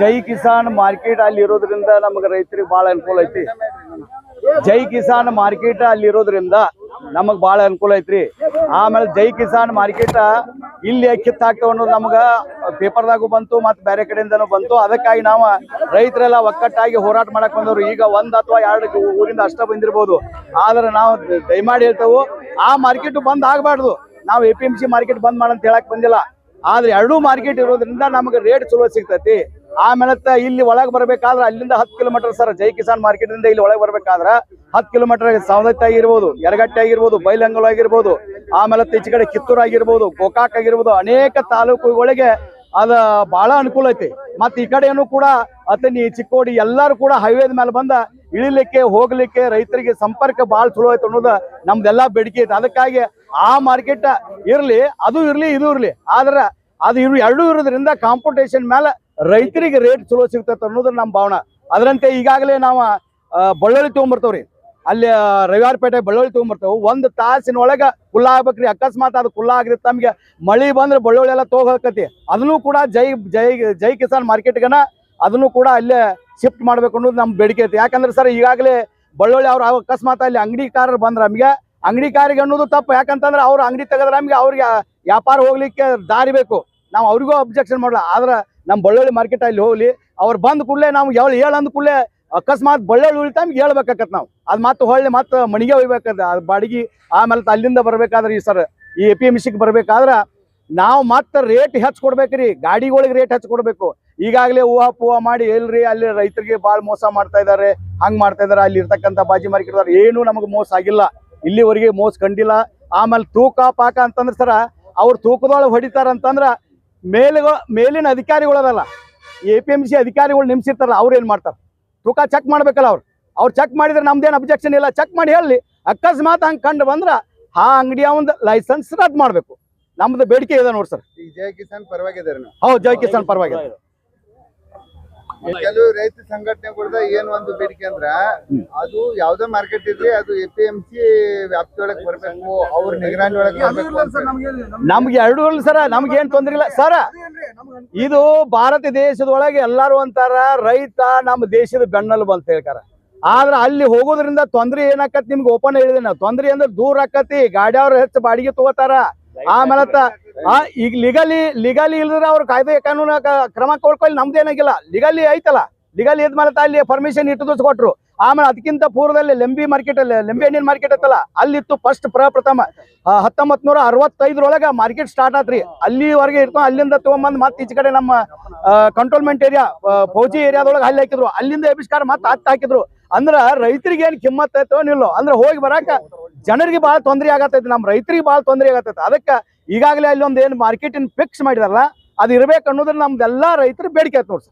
ಜೈ Kisan market ಅಲ್ಲಿ ಇರೋದ್ರಿಂದ ನಮಗೆ ರೈತರಿಗೆ ಬಹಳ ಅನುಕೂಲ ಐತಿ. ಜೈ ಕಿಸಾನ್ ಮಾರ್ಕೆಟ್ ಅಲ್ಲಿ ಇರೋದ್ರಿಂದ ನಮಗ್ ಬಹಳ ಅನುಕೂಲ ಐತ್ರಿ. ಆಮೇಲೆ ಜೈ ಕಿಸಾನ್ ಮಾರ್ಕೆಟ್ ಇಲ್ಲಿ ಕಿತ್ತಾಗ್ತಾವ ಅನ್ನೋದು ನಮಗ ಪೇಪರ್ದಾಗೂ ಬಂತು ಮತ್ತೆ ಬೇರೆ ಕಡೆಯಿಂದನೂ ಬಂತು. ಅದಕ್ಕಾಗಿ ನಾವು ರೈತರೆಲ್ಲ ಒಕ್ಕಟ್ಟಾಗಿ ಹೋರಾಟ ಮಾಡಕ್ ಬಂದವ್ರು. ಈಗ ಒಂದ್ ಅಥವಾ ಎರಡು ಊರಿಂದ ಅಷ್ಟ ಬಂದಿರ್ಬೋದು. ಆದ್ರೆ ನಾವು ದಯಮಾಡಿ ಹೇಳ್ತೇವೆ, ಆ ಮಾರ್ಕೆಟ್ ಬಂದ್ ಆಗ್ಬಾರ್ದು. ನಾವು A P M C market bandh ಮಾಡಂತ ಹೇಳಕ್ ಬಂದಿಲ್ಲ. ಆದ್ರೆ ಎರಡೂ ಮಾರ್ಕೆಟ್ ಇರೋದ್ರಿಂದ ನಮಗೆ ರೇಟ್ ಚಲೋ ಸಿಗ್ತೈತಿ. ಆಮೇಲೆ ಇಲ್ಲಿ ಒಳಗೆ ಬರಬೇಕಾದ್ರೆ ಅಲ್ಲಿಂದ ಹತ್ತು kilometre sir, Jai Kisan market ಇಂದ ಇಲ್ಲಿ ಒಳಗೆ ಬರಬೇಕಾದ್ರೆ ಹತ್ತು ಕಿಲೋಮೀಟರ್ ಸವದತ್ತಿ ಆಗಿರ್ಬೋದು, ಯರಗಟ್ಟೆ ಆಗಿರ್ಬೋದು ಬೈಲಂಗಲ್ ಆಗಿರ್ಬೋದು ಆಮೇಲೆ ಈಚೆ ಕಡೆ ಕಿತ್ತೂರು ಆಗಿರ್ಬೋದು, ಗೋಕಾಕ್ ಆಗಿರ್ಬೋದು, ಅನೇಕ ತಾಲೂಕುಗಳಿಗೆ ಅದ ಬಹಳ ಅನುಕೂಲ ಐತಿ. ಮತ್ತೆ ಈ ಕಡೆಯನ್ನು ಕೂಡ ಅತನಿ ಚಿಕ್ಕೋಡಿ ಎಲ್ಲಾರು ಕೂಡ ಹೈವೇದ ಮೇಲೆ ಬಂದ ಇಳಿಲಿಕ್ಕೆ, ಹೋಗ್ಲಿಕ್ಕೆ ರೈತರಿಗೆ ಸಂಪರ್ಕ ಬಹಳ ಚಲೋ ಐತೆ ಅನ್ನೋದು ನಮ್ದೆಲ್ಲಾ ಬೇಡಿಕೆ ಐತೆ. ಅದಕ್ಕಾಗಿ ಆ ಮಾರ್ಕೆಟ್ ಇರ್ಲಿ, ಅದು ಇರ್ಲಿ, ಇದು ಇರ್ಲಿ. ಆದ್ರೆ ಅದು ಇರು ಎರಡೂ ಇರೋದ್ರಿಂದ ಕಾಂಪಿಟೇಷನ್ ಮೇಲೆ ರೈತರಿಗೆ ರೇಟ್ ಚಲೋ ಸಿಗ್ತೈತೆ ಅನ್ನೋದ್ರ ನಮ್ಮ ಭಾವನೆ. ಅದರಂತೆ ಈಗಾಗಲೇ ನಾವು ಬಳ್ಳೊಳ್ಳಿ ತೊಗೊಂಬರ್ತೇವ್ರಿ. ಅಲ್ಲಿ ರವಿವಾರ ರವಿವಾರಪೇಟೆ ಬಳ್ಳೊಳ್ಳಿ ತೊಗೊಂಬರ್ತೇವೆ. ಒಂದು ತಾಸಿನ ಒಳಗ ಕುಲ್ಲ ಆಗ್ಬೇಕ್ರಿ. ಅಕಸ್ಮಾತ್ ಅದು ಕುಲ್ಲ ಆಗಿದ್ರೆ ತಮ್ಗೆ ಮಳಿ ಬಂದ್ರೆ ಬಳ್ಳೊಳ್ಳಿ ಎಲ್ಲ ಹೋಗಕತಿ ಅದನ್ನು ಕೂಡ ಜೈ ಜೈ ಜೈ ಕಿಸಾನ್ ಮಾರ್ಕೆಟ್ಗನ ಅದನ್ನು ಕೂಡ ಅಲ್ಲೇ ಶಿಫ್ಟ್ ಮಾಡ್ಬೇಕು ಅನ್ನೋದು ನಮ್ಮ ಬೇಡಿಕೆ ಐತಿ. ಯಾಕಂದ್ರೆ ಸರ್, ಈಗಾಗಲೇ ಬಳ್ಳೊಳ್ಳಿ ಅವ್ರು ಅಕಸ್ಮಾತ್ ಅಲ್ಲಿ ಅಂಗಡಿಕಾರರು ಬಂದ್ರೆ ನಮಗೆ, ಅಂಗಡಿಕಾರಿಗೆ ಅನ್ನೋದು ತಪ್ಪು. ಯಾಕಂತಂದ್ರೆ ಅವ್ರು ಅಂಗಡಿ ತೆಗೆದ್ರೆ ನಮಗೆ ಅವ್ರಿಗೆ ವ್ಯಾಪಾರ ಹೋಗ್ಲಿಕ್ಕೆ ದಾರಿ ಬೇಕು. ನಾವು ಅವ್ರಿಗೂ ಅಬ್ಜೆಕ್ಷನ್ ಮಾಡಲ್ಲ ಆದ್ರೆ ನಮ್ಮ ಬಳ್ಳೊಳ್ಳಿ ಮಾರ್ಕೆಟ್ ಅಲ್ಲಿ ಹೋಗ್ಲಿ, ಅವ್ರು ಬಂದ ಕೂಡಲೇ ನಾವು ಯಾವ ಹೇಳು ಅಂದ ಕೂಡಲೇ ಅಕಸ್ಮಾತ್ ಬಳ್ಳೊಳ್ಳಿ ಟೈಮ್ ಹೇಳ್ಬೇಕಾಕತ್ತ ನಾವು. ಅದು ಮತ್ತೆ ಹೊಳ್ಳಿ ಮತ್ತೆ ಮಣಿಗೆ ಅದು ಬಾಡಿಗೆ ಆಮೇಲೆ ಅಲ್ಲಿಂದ ಬರ್ಬೇಕಾದ್ರೆ ಈ ಸರ್, ಈ ಎ ಪಿ ಎಂ ಸಿಗೆ ಬರ್ಬೇಕಾದ್ರೆ ನಾವು ಮತ್ತೆ ರೇಟ್ ಹೆಚ್ಚು ಕೊಡ್ಬೇಕ್ರಿ, ಗಾಡಿಗಳಿಗೆ ರೇಟ್ ಹೆಚ್ಚು ಕೊಡ್ಬೇಕು. ಈಗಾಗಲೇ ಹೂವ ಪೂವ ಮಾಡಿ ಎಲ್ರಿ ಅಲ್ಲಿ ರೈತರಿಗೆ ಭಾಳ ಮೋಸ ಮಾಡ್ತಾ ಇದ್ದಾರೆ ಹಂಗೆ ಮಾಡ್ತಾ ಇದ್ದಾರೆ ಅಲ್ಲಿ ಇರ್ತಕ್ಕಂಥ ಬಾಜಿ ಮಾರ್ಕೆಟ್ ಏನು ನಮಗೆ ಮೋಸ ಆಗಿಲ್ಲ. ಇಲ್ಲಿವರೆಗೆ ಮೋಸ ಕಂಡಿಲ್ಲ. ಆಮೇಲೆ ತೂಕ ಪಾಕ ಅಂತಂದ್ರೆ ಸರ, ಅವ್ರು ತೂಕದೊಳಗೆ ಹೊಡಿತಾರ ಮೇಲುಗಳ ಮೇಲಿನ ಅಧಿಕಾರಿಗಳದಲ್ಲ ಎ ಪಿ ಎಂ ಸಿ ಅಧಿಕಾರಿಗಳು ನೇಮಿಸಿರ್ತಾರಲ್ಲ ಅವ್ರು ಏನು ಮಾಡ್ತಾರೆ? ತೂಕ ಚೆಕ್ ಮಾಡ್ಬೇಕಲ್ಲ ಅವ್ರು. ಅವ್ರು ಚೆಕ್ ಮಾಡಿದ್ರೆ ನಮ್ದೇನು ಅಬ್ಜೆಕ್ಷನ್ ಇಲ್ಲ ಚೆಕ್ ಮಾಡಿ ಹೇಳಿ ಅಕಸ್ಮಾತ್ ಹಂಗೆ ಕಂಡು ಬಂದ್ರ ಆ ಅಂಗಡಿಯ ಒಂದು ಲೈಸೆನ್ಸ್ ರದ್ದು ಮಾಡಬೇಕು. ನಮ್ದು ಬೇಡಿಕೆ ಇದೆ ನೋಡಿ ಸರ್ ಜಯ ಜೈ ಕಿಸಾನ್ ಪರವಾಗಿದ್ದಾರೆ ಹೌದು ಜೈ ಕಿಸಾನ್ ಪರವಾಗಿ ಕೆಲವು ರೈತ ಸಂಘಟನೆಗಳ್ದ ಏನ್ ಒಂದು ಬೇಡಿಕೆ ಅಂದ್ರ ಅದು ಯಾವ್ದೇ ಮಾರ್ಕೆಟ್ ಇರ್ಲಿ ಅದು ಎ ಪಿ ಎಂ ಸಿ ವ್ಯಾಪ್ತಿಯೊಳಗೆ ಬರ್ಬೇಕು ಅವ್ರ ನಿಗರಾಣಿ ಒಳಗೆ ಬರ್ಬೇಕು ನಮ್ಗೆ ಎರಡು ಇಲ್ಲ ಸರ ನಮ್ಗೆ ಏನ್ ತೊಂದ್ರೆ ಇಲ್ಲ. ಸರ ಇದು ಭಾರತ ದೇಶದೊಳಗೆ ಎಲ್ಲಾರು ಅಂತಾರ ರೈತ ನಮ್ಮ ದೇಶದ ಬೆನ್ನಲು ಅಂತ ಹೇಳ್ತಾರ. ಆದ್ರ ಅಲ್ಲಿ ಹೋಗೋದ್ರಿಂದ ತೊಂದ್ರೆ ಏನಾಕತ್ ನಿಮ್ಗೆ ಓಪನ್ ಹೇಳಿದೆ ನಾವು ತೊಂದ್ರೆ ಅಂದ್ರೆ ದೂರ ಆಕತಿ ಗಾಡಿಯವ್ರು ಹೆಚ್ಚು ಬಾಡಿಗೆ ತಗೋತಾರ. ಆಮೇಲೆ ಈಗ ಲೀಗಲಿ ಲೀಗಲಿ ಇಲ್ದ್ರೆ ಅವ್ರ ಕಾಯ್ದೆ ಕಾನೂನು ಕ್ರಮ ಕೊಡ್ಕೊಳ್ಳಿ ನಮ್ದೇನಾಗಿಲ್ಲ ಲೀಗಲಿ ಐತಲ್ಲ. ಲೀಗಲಿ ಇದ್ಮೇಲೆ ಅಲ್ಲಿ ಪರ್ಮಿಷನ್ ಇಟ್ಟು ದಿವಸ ಕೊಟ್ರು. ಆಮೇಲೆ ಅದಕ್ಕಿಂತ ಪೂರ್ವದಲ್ಲಿ ಲೆಂಬಿ ಮಾರ್ಕೆಟ್ ಅಲ್ಲಿ ಲೆಂಬಿ ಹಣ್ಣಿನ ಮಾರ್ಕೆಟ್ ಐತಲ್ಲ ಅಲ್ಲಿತ್ತು ಫಸ್ಟ್ ಪ್ರಪ್ರಥಮ. ಹತ್ತೊಂಬತ್ ನೂರ ಅರವತ್ತೈದರೊಳಗ ಮಾರ್ಕೆಟ್ ಸ್ಟಾರ್ಟ್ ಆತ್ರಿ. ಅಲ್ಲಿವರೆಗೆ ಇರ್ತಾವ ಅಲ್ಲಿಂದ ತಗೊಂಬಂದ್ ಮತ್ತೆ ಈಚೆ ಕಡೆ ನಮ್ಮ ಕಂಟ್ರೋಲ್ಮೆಂಟ್ ಏರಿಯಾ ಫೌಜಿ ಏರಿಯಾದೊಳಗೆ ಅಲ್ಲಿ ಹಾಕಿದ್ರು. ಅಲ್ಲಿಂದ ಎಬಿಸ್ಕಾರ ಮತ್ತೆ ಹತ್ತು ಹಾಕಿದ್ರು. ಅಂದ್ರ ರೈತರಿಗೆ ಏನ್ ಕಿಮ್ಮತ್ ಐತೋ ನಿಲ್ಲೋ ಅಂದ್ರೆ ಹೋಗಿ ಬರಾಕ ಜನರಿಗೆ ಬಹಳ ತೊಂದರೆ ಆಗತೈತಿ. ನಮ್ಮ ರೈತರಿಗೆ ಬಹಳ ತೊಂದರೆ ಆಗತೈತಿ. ಅದಕ್ಕೆ ಈಗಾಗಲೇ ಅಲ್ಲಿ ಒಂದು ಏನು ಮಾರ್ಕೆಟಿನ ಫಿಕ್ಸ್ ಮಾಡಿದಾರಲ್ಲ ಅದು ಇರಬೇಕು ಅನ್ನೋದ್ರ ನಮ್ದೆಲ್ಲ ರೈತರ ಬೇಡಿಕೆ ಆಯ್ತು ನೋಡಿ